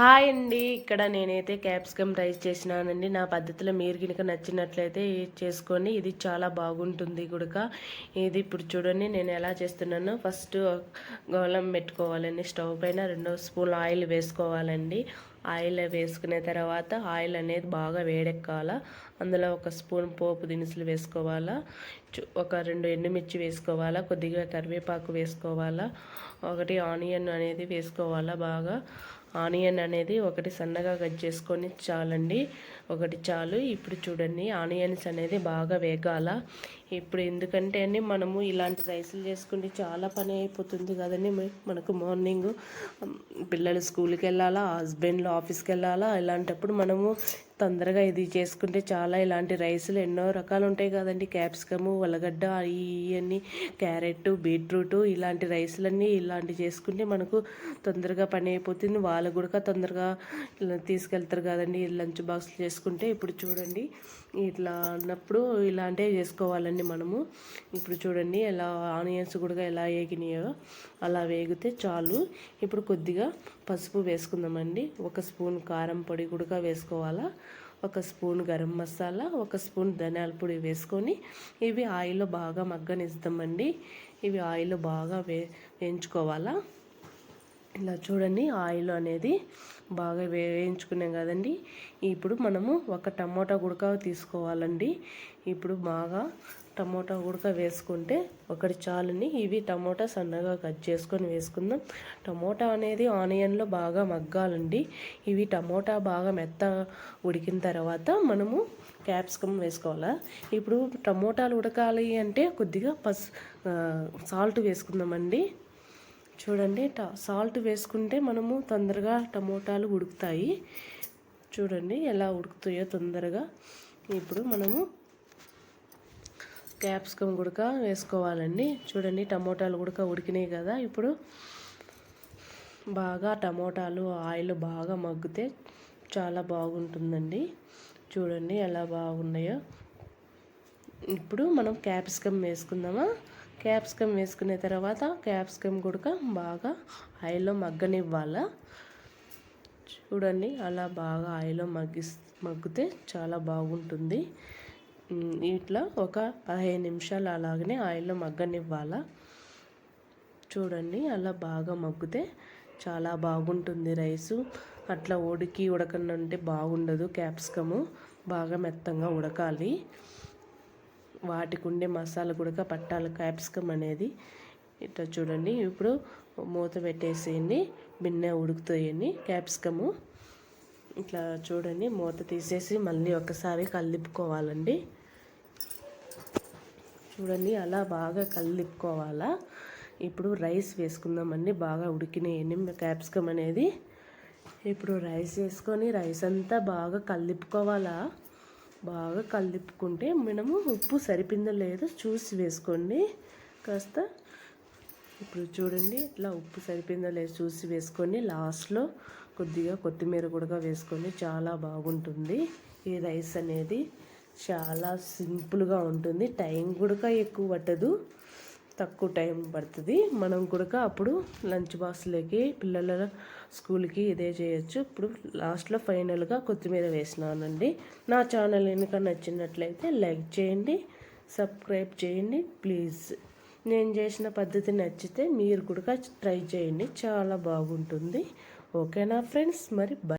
Hi అండి. ఇక్కడ నేనైతే క్యాప్సికమ్ రైస్ చేసినానండి. నా పద్ధతిలో మీరు కనుక నచ్చినట్లయితే చేసుకొని ఇది చాలా బాగుంటుంది గుడక. ఇది ఇప్పుడు చూడండి నేను ఎలా చేస్తున్నానో. ఫస్ట్ గోళం పెట్టుకోవాలండి స్టవ్ పైన. రెండో స్పూన్ ఆయిల్ వేసుకోవాలండి. ఆయిల్ వేసుకునే తర్వాత ఆయిల్ అనేది బాగా వేడెక్కాల. అందులో ఒక స్పూన్ పోపు దినుసులు వేసుకోవాలా. ఒక రెండు ఎండుమిర్చి వేసుకోవాలా. కొద్దిగా కరివేపాకు వేసుకోవాలా. ఒకటి ఆనియన్ అనేది వేసుకోవాలా బాగా. ఆనియన్ అనేది ఒకటి సన్నగా కట్ చేసుకొని చాలండి. ఒకటి చాలు. ఇప్పుడు చూడండి ఆనియన్స్ అనేది బాగా వేగాల. ఇప్పుడు ఎందుకంటే అండి మనము ఇలాంటి రైసులు చేసుకుంటే చాలా పని అయిపోతుంది కదండి. మనకు మార్నింగ్ పిల్లలు స్కూల్కి వెళ్ళాలా హస్బెండ్లు ఆఫీస్కి వెళ్ళాలా ఇలాంటప్పుడు మనము తొందరగా ఇది చేసుకుంటే చాలా ఇలాంటి రైస్లు ఎన్నో రకాలు ఉంటాయి కదండి. క్యాప్సికము ఉల్లగడ్డ ఇవన్నీ క్యారెట్ బీట్రూట్ ఇలాంటి రైసులన్నీ ఇలాంటి చేసుకుంటే మనకు తొందరగా పని అయిపోతుంది. వాళ్ళు కూడా తొందరగా తీసుకెళ్తారు కదండి. లంచ్ బాక్స్లు చేసుకుంటే ఇప్పుడు చూడండి ఇట్లా అన్నప్పుడు ఇలాంటివి చేసుకోవాలండి మనము. ఇప్పుడు చూడండి ఎలా ఆనియన్స్ కూడా ఎలా వేగినాయో అలా వేగితే చాలు. ఇప్పుడు కొద్దిగా పసుపు వేసుకుందామండి. ఒక స్పూన్ కారం పొడి కూడా వేసుకోవాలా? ఒక స్పూన్ గరం మసాలా ఒక స్పూన్ ధనియాల పొడి వేసుకొని ఇవి ఆయిల్లో బాగా మగ్గనిస్తామండి. ఇవి ఆయిల్ బాగా వే వేయించుకోవాలా? ఇలా చూడండి ఆయిల్ అనేది బాగా వేయించుకున్నాం కదండి. ఇప్పుడు మనము ఒక టమోటా గుడక తీసుకోవాలండి. ఇప్పుడు బాగా టమోటా ఉడక వేసుకుంటే ఒకటి చాలుని ఇవి టమోటా సన్నగా కట్ చేసుకొని వేసుకుందాం. టమోటా అనేది ఆనియన్లో బాగా మగ్గాలండి. ఇవి టమోటా బాగా మెత్త ఉడికిన తర్వాత మనము క్యాప్సికమ్ వేసుకోవాలా. ఇప్పుడు టమోటాలు ఉడకాలి అంటే కొద్దిగా పస్ సాల్ట్ వేసుకుందామండి. చూడండి సాల్ట్ వేసుకుంటే మనము తొందరగా టమోటాలు ఉడుకుతాయి. చూడండి ఎలా ఉడుకుతాయో తొందరగా. ఇప్పుడు మనము క్యాప్సికమ్ గుడక వేసుకోవాలండి. చూడండి టమోటాలు గుడక ఉడికినాయి కదా. ఇప్పుడు బాగా టమోటాలు ఆయిల్ బాగా మగ్గితే చాలా బాగుంటుందండి. చూడండి ఎలా బాగున్నాయో. ఇప్పుడు మనం క్యాప్సికమ్ వేసుకుందామా? క్యాప్సికమ్ వేసుకున్న తర్వాత క్యాప్సికమ్ గుడక బాగా ఆయిల్లో మగ్గనివ్వాలా? చూడండి అలా బాగా ఆయిల్లో మగ్గి మగ్గితే చాలా బాగుంటుంది. ఇట్లా ఒక పదిహేను నిమిషాలు అలాగనే ఆయిల్లో మగ్గనివ్వాలా? చూడండి అలా బాగా మగ్గితే చాలా బాగుంటుంది రైసు. అట్లా ఉడికి ఉడకనంటే బాగుండదు క్యాప్సికము. బాగా మెత్తంగా ఉడకాలి. వాటికి ఉండే మసాలా కూడా పట్టాలి క్యాప్సికమ్ అనేది. ఇట్లా చూడండి ఇప్పుడు మూత పెట్టేసేయండి బిన్నె ఉడుకుతాయండి క్యాప్సికము. ఇట్లా చూడండి మూత తీసేసి మళ్ళీ ఒకసారి కలిపుకోవాలండి చూడండి అలా బాగా కలిపుకోవాలా ఇప్పుడు రైస్ వేసుకుందామండి బాగా ఉడికినాయండి క్యాప్సికమ్ అనేది. ఇప్పుడు రైస్ వేసుకొని రైస్ అంతా బాగా కలిపుకోవాలా బాగా కలిపుకుంటే మనము ఉప్పు సరిపోయిందో లేదో చూసి వేసుకోండి. కాస్త ఇప్పుడు చూడండి ఇట్లా ఉప్పు సరిపోయిందో లేదో చూసి వేసుకొని లాస్ట్లో కొద్దిగా కొత్తిమీర కూడా వేసుకొని చాలా బాగుంటుంది ఈ రైస్ అనేది. చాలా సింపుల్గా ఉంటుంది. టైం కూడా ఎక్కువ పట్టదు. తక్కువ టైం పడుతుంది. మనం కూడా అప్పుడు లంచ్ బాక్స్లోకి పిల్లల స్కూల్కి ఇదే చేయొచ్చు. ఇప్పుడు లాస్ట్లో ఫైనల్గా కొత్తిమీర వేసినానండి. నా ఛానల్ కనుక నచ్చినట్లయితే లైక్ చేయండి సబ్స్క్రైబ్ చేయండి ప్లీజ్. నేను చేసిన పద్ధతి నచ్చితే మీరు కూడా ట్రై చేయండి. చాలా బాగుంటుంది. ఓకేనా ఫ్రెండ్స్? మరి